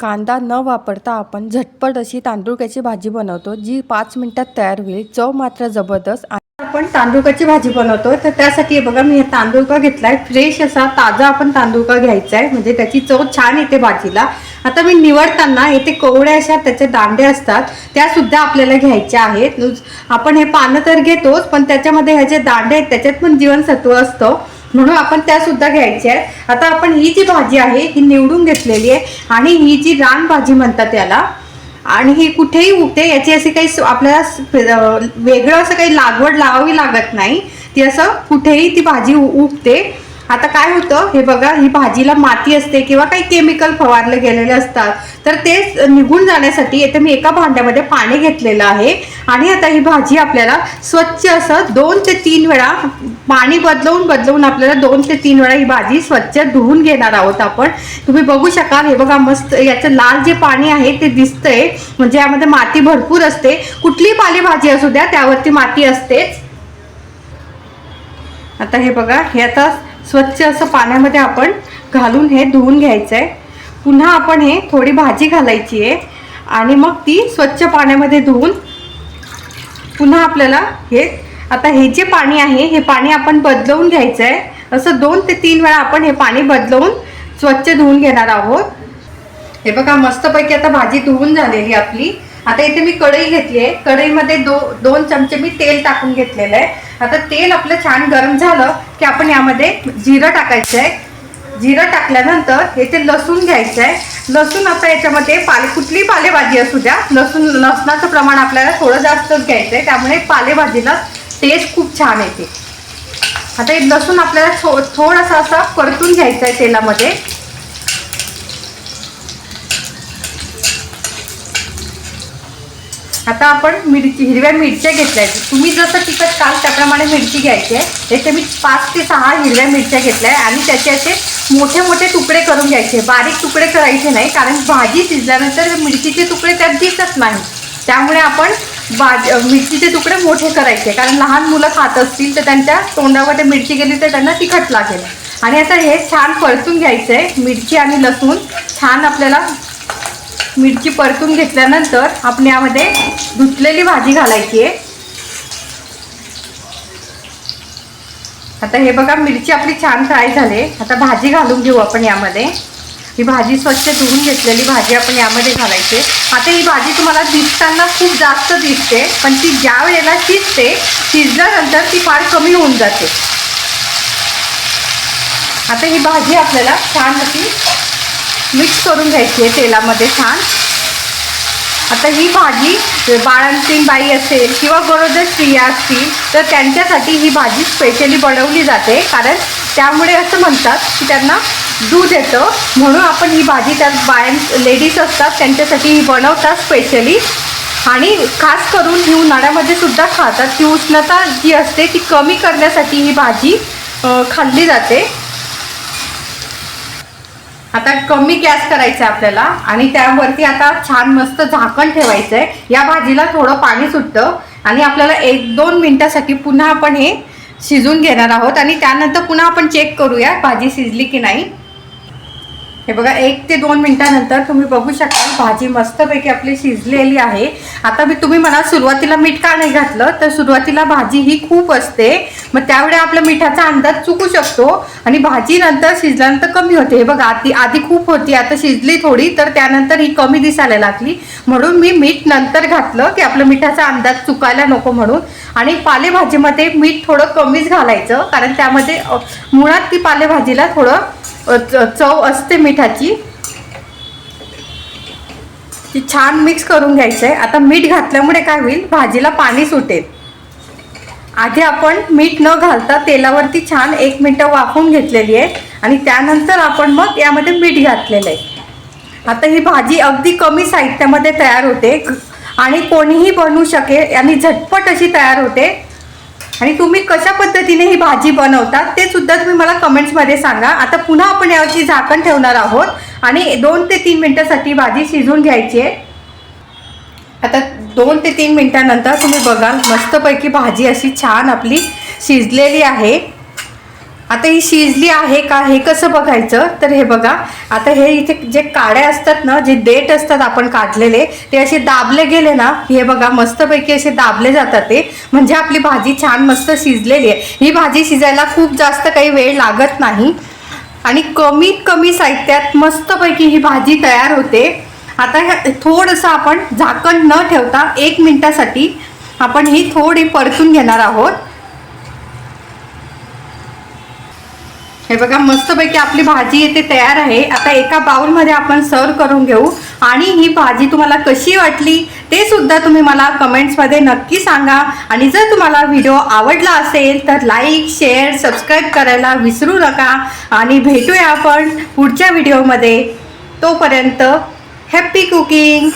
कांदा न वापरता आपण झटपट अशी तांदूळक्याची भाजी बनवतो जी पाच मिनिटात तयार होईल. चव मात्र जबरदस्त आपण तांदूळकाची भाजी बनवतो तर त्यासाठी बघा मी हे तांदूळका घेतलाय. फ्रेश असा ताजा आपण तांदूळका घ्यायचा आहे म्हणजे त्याची चव छान येते भाजीला. आता मी निवडताना येथे कोवड्या अशा त्याचे दांडे असतात त्या सुद्धा आपल्याला घ्यायच्या आहेत. नुस- आपण हे पानं तर घेतोच पण त्याच्यामध्ये ह्याचे दांडे आहेत त्याच्यात पण जीवनसत्व असतं. म्हणून आपण त्या सुद्धा घ्यायच्या आहेत आता आपण ही जी भाजी आहे ही निवडून घेतलेली आहे आणि ही जी रान भाजी म्हणतात त्याला आणि ही कुठेही उगते याची अशी काही आपल्याला वेगळं असं काही लागवड लावावी लागत नाही. ती असं कुठेही ती भाजी उगते. आता काय होतं हे बघा ही भाजीला माती असते किंवा काही केमिकल फवारले गेलेले असतात तर ते निघून जाण्यासाठी येथे मी एका भांड्यामध्ये पाणी घेतलेलं आहे. आणि आता ही भाजी आपल्याला स्वच्छ असं दोन ते तीन वेळा पाणी बदलवून बदलवून आपल्याला दोन ते तीन वेळा ही भाजी स्वच्छ धुवून घेणार आहोत आपण. तुम्ही बघू शकाल हे बघा मस्त याचं लाल जे पाणी आहे ते दिसतंय. म्हणजे यामध्ये माती भरपूर असते. कुठली पालेभाजी असू द्या त्यावरती माती असतेच. आता हे बघा हे आता स्वच्छ असं पाण्यामध्ये आपण घालून हे धुवून घ्यायचं आहे पुन्हा आपण हे थोडी भाजी घालायची आहे. आणि मग ती स्वच्छ पाण्यामध्ये धुवून पुन्हा आपल्याला हे आता हे जे पाणी आहे हे पाणी आपण बदलवून घ्यायचं आहे असं दोन ते तीन वेळा आपण हे पाणी बदलवून स्वच्छ धुवून घेणार आहोत. हे बघा मस्तपैकी आता भाजी धुवून झालेली आपली. आता इथे मी कढई घेतली आहे. कढईमध्ये दो दोन चमचे मी तेल टाकून घेतलेलं आहे. आता तेल आपलं छान गरम झालं की आपण यामध्ये जिरं टाकायचं आहे जिरं टाकल्यानंतर येथे लसूण घ्यायचं आहे लसूण आता याच्यामध्ये पाले कुठली पालेभाजी असू द्या लसूण लसणाचं प्रमाण आपल्याला थोडं जास्तच घ्यायचं आहे त्यामुळे पालेभाजीला टेस्ट खूप छान येते. आता हे लसूण आपल्याला थो थोडासा असा परतून घ्यायचा आहे तेलामध्ये. आता आपण मिरची हिरव्या मिरच्या घेतल्या आहेत. तुम्ही जसं तिखट खाल त्याप्रमाणे मिरची घ्यायची आहे. याचे मी पाच ते सहा हिरव्या मिरच्या घेतल्या आहे आणि त्याचे असे मोठे मोठे तुकडे करून घ्यायचे बारीक तुकडे करायचे नाही कारण भाजी शिजल्यानंतर मिरचीचे तुकडे त्यात दिसत नाही. त्यामुळे आपण बाज मिरचीचे तुकडे मोठे करायचे. कारण लहान मुलं खात असतील तर त्यांच्या तोंडामध्ये मिरची गेली तर त्यांना तिखट लागेल. आणि आता हे छान परतून घ्यायचं. आहे मिरची आणि लसूण छान आपल्याला मिरची परतून घेतल्यानंतर आपण यामध्ये धुतलेली भाजी घालायची आहे. आता हे बघा मिरची आपली छान फ्राय झाली. आता भाजी घालून घेऊ आपण यामध्ये. ही भाजी स्वच्छ धुवून घेतलेली भाजी आपण यामध्ये घालायची आता ही भाजी तुम्हाला दिसताना खूप जास्त दिसते पण ती ज्या वेळेला शिजते शिजल्यानंतर ती फार कमी होऊन जाते. आता ही भाजी आपल्याला छान अशी मिक्स करून घ्यायची आहे तेलामध्ये छान. आता ही भाजी बाळंतीण बाई असेल किंवा गरोदर स्त्रिया असतील तर त्यांच्यासाठी ही भाजी स्पेशली बनवली जाते. कारण त्यामुळे असं म्हणतात की त्यांना दूध येतं. म्हणून आपण ही भाजी त्या बायां लेडीज असतात त्यांच्यासाठी ही बनवतात स्पेशली आणि खास करून ही उन्हाळ्यामध्ये सुद्धा खातात. ती उष्णता जी असते ती कमी करण्यासाठी ही भाजी खाल्ली जाते. आता कमी गॅस करायचा आहे आपल्याला आणि त्यावरती आता छान मस्त झाकण ठेवायचं आहे या भाजीला थोडं पाणी सुटतं आणि आपल्याला एक दोन मिनटासाठी पुन्हा आपण हे शिजून घेणार आहोत आणि त्यानंतर पुन्हा आपण चेक करूया भाजी शिजली की नाही. हे बघा एक ते दोन मिनिटानंतर तुम्ही बघू शकता भाजी मस्तपैकी आपली शिजलेली आहे. आता मी तुम्ही मला सुरुवातीला मीठ का नाही घातलं तर सुरुवातीला भाजी ही खूप असते. मग त्यावेळी आपला मिठाचा अंदाज चुकू शकतो आणि भाजी नंतर शिजल्यानंतर कमी होते. हे बघा आधी आधी खूप होती आता शिजली थोडी तर त्यानंतर ही कमी दिसायला लागली. म्हणून मी मीठ नंतर घातलं की आपलं मिठाचा अंदाज चुकायला नको म्हणून. आणि पालेभाजीमध्ये मीठ थोडं कमीच घालायचं कारण त्यामध्ये मुळात ती पालेभाजीला थोडं चव असते मिठाची. ती छान मिक्स करून घ्यायचं आहे. आता मीठ घातल्यामुळे काय होईल? भाजीला पाणी सुटेल. आधी आपण मीठ न घालता तेलावरती छान एक मिनटं वाफून घेतलेली आहे. आणि त्यानंतर आपण मग यामध्ये मीठ घातलेलं आहे. आता ही भाजी अगदी कमी साहित्यामध्ये तयार होते. आणि कोणीही बनवू शकेल आणि झटपट अशी तयार होते. आणि तुम्ही कशा पद्धतीने ही भाजी बनवतात ते सुद्धा तुम्ही मला कमेंट्समध्ये सांगा. आता पुन्हा आपण यावरती झाकण ठेवणार आहोत आणि दोन ते तीन मिनटासाठी भाजी शिजवून घ्यायची आहे. आता दोन ते तीन मिनटानंतर तुम्ही बघाल मस्तपैकी भाजी अशी छान आपली शिजलेली आहे. आता ही शिजली आहे का हे कसं बघायचं? तर हे बघा आता हे इथे जे काड्या असतात ना जे देठ असतात आपण काढलेले ते असे दाबले गेले ना हे बघा मस्तपैकी असे दाबले जातात ते. म्हणजे आपली भाजी छान मस्त शिजलेली आहे. ही भाजी शिजायला खूप जास्त काही वेळ लागत नाही. आणि कमीत कमी साहित्यात मस्तपैकी ही भाजी तयार होते. आता ह्या- थोडंसं आपण झाकण न ठेवता एक मिनटासाठी आपण ही थोडी परतून घेणार आहोत. हे बघा मस्तपैकी आपली भाजी येते तयार आहे. आता एका बाउलमध्ये आपण सर्व करून घेऊ. आणि ही भाजी तुम्हाला कशी वाटली ते सुद्धा तुम्ही मला कमेंट्समध्ये नक्की सांगा. आणि जर तुम्हाला व्हिडिओ आवडला असेल तर लाईक शेअर सबस्क्राईब करायला विसरू नका. आणि भेटूया आपण पुढच्या व्हिडिओमध्ये. तोपर्यंत हॅप्पी कुकिंग!